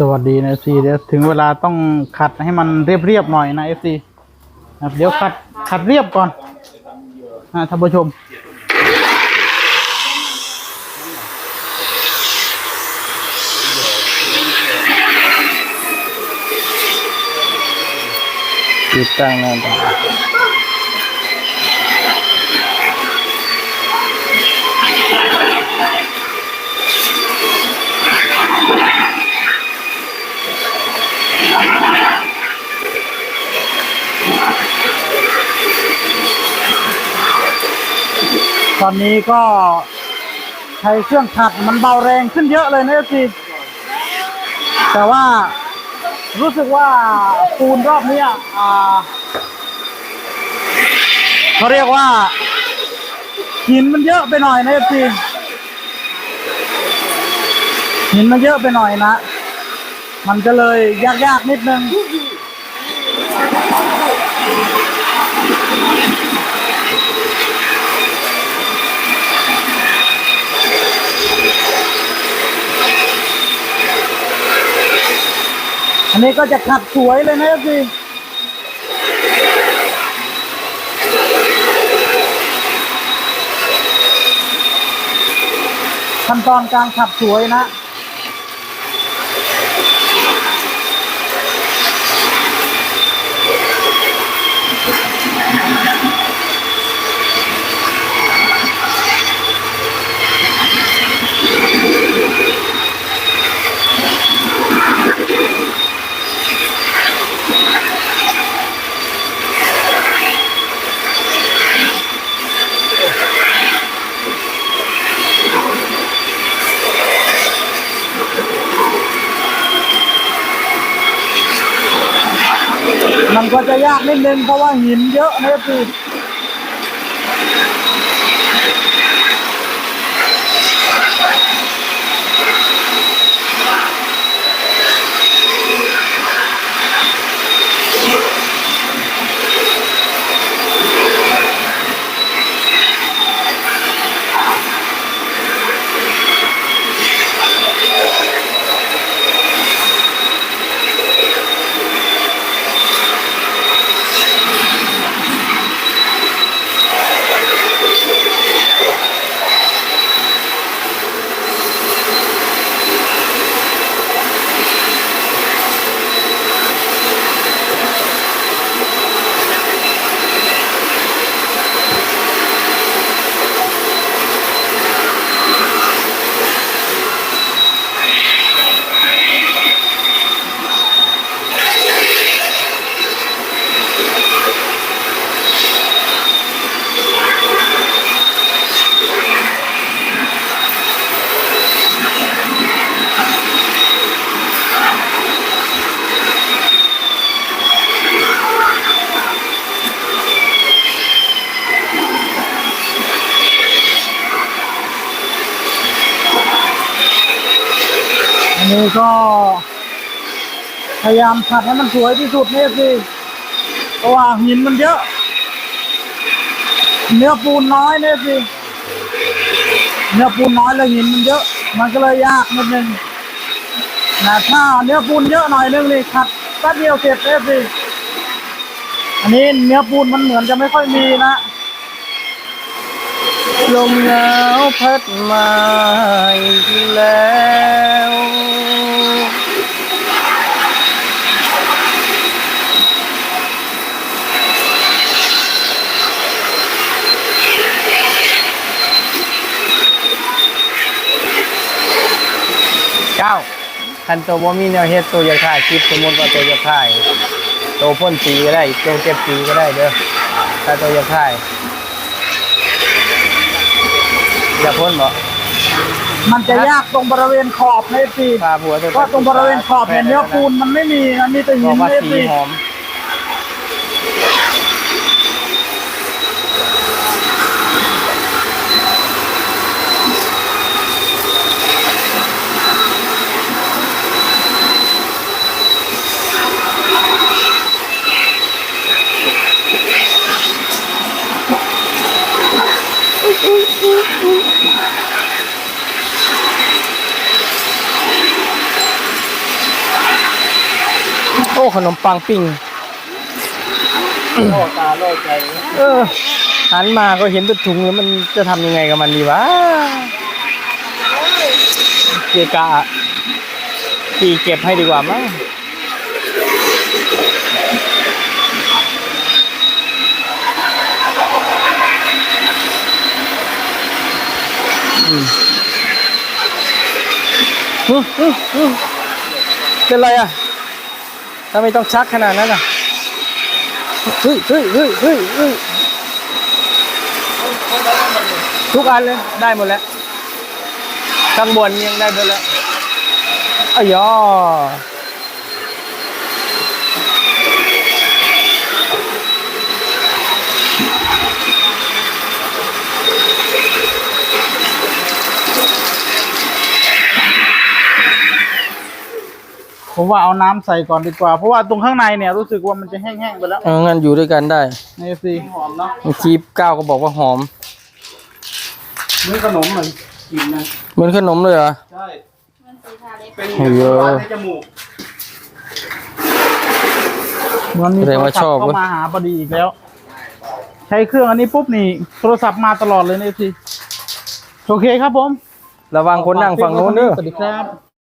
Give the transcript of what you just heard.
สวัสดีนะซีเดี๋ยวถึงเวลาต้องขัดให้มันเรียบๆหน่อยนะเอฟซีเดี๋ยวขัดขัดเรียบก่อนนะท่านผู้ชม ติดตั้งงาน อตอนนี้ก็ใช้เครื่องขัดมันเบาแรงขึ้นเยอะเลยนะซีแต่ว่ารู้สึกว่าปูนรอบนี้อ่าเขาเรียกว่าหินมันเยอะไปหน่อยนะจีหินมันเยอะไปหน่อยนะ มันก็เลยยากๆนิดนึง อันนี้ก็จะขัดสวยเลยนะพี่ขั้นตอนการขับสวยนะ มันก็จะยากนิดนึงเพราะว่าหินเยอะนะพี่ นี้ก็พยายามขัดให้มันสวยที่สุดเนี่ยพี่เพราะว่าหินมันเยอะ เนื้อปูนน้อยเนี่ยพี่เนื้อปูนน้อยแล้วหินมันเยอะ มันก็เลยยากนิดนึงนะถ้าเนื้อปูนเยอะหน่อยนึงนี่ขัดแป๊บเดียวเสร็จเลยพี่อันนี้เนื้อปูนมันเหมือนจะไม่ค่อยมีนะ ลมหนาวพัดมาอีกแล้ว เจ้าคันตัวบ่มีแนวเฮ็ดตัวอยากถ่ายคลิปสมมติว่าตัวอยากถ่ายตัวพ่นสีก็ได้ตัวเก็บสีก็ได้เด้อถ้าตัวอยากถ่าย อย่าพ่นบ่มันจะยากตรงบริเวณขอบเนี่ยพี่ปลาหัวตัวเพราะตรงบริเวณขอบเนี่ยเนื้อปูนมันไม่มีนะมีแต่บหิอกนว่าเนี่ยสีพี่หอม โอ้ ขนมปังปิ้งโล่ตาโล่ใจเออหันมาก็เห็นเป็นถุงแล้วมันจะทำยังไงกับมันดีวะเกะกะตีเก็บให้ดีกว่ามั้งอืมฮึฮึฮึ เป็นไรอะทำไมต้องชักขนาดนั้นอะเฮ้ยเฮ้ยเฮ้ยเฮ้ยเฮ้ยทุกอันเลย ได้หมดแล้วข้างบนยังได้หมดแล้วอ้ยอ ผมว่าเอาน้ำใส่ก่อนดีกว่า เพราะว่าตรงข้างในเนี่ยรู้สึกว่ามันจะแห้งๆไปแล้วเอางั้นอยู่ด้วยกันได้ในซีหอมเนาะเมื่อกี้ก้าวก็บอกว่าหอมเนื้อขนมเหมือนกินนะเหมือนขนมเลยเหรอ ใช่เป็นโอ้โหหวานในจมูกมันมีแสดงว่าชอบโทรศัพท์เว้ยเข้ามาหาพอดีอีกแล้ว ใช้เครื่องอันนี้ปุ๊บนี่โทรศัพท์มาตลอดเลยในซีโอเคครับผมระวังคนนั่งฝั่งโน้นเด้อสวัสดีครับ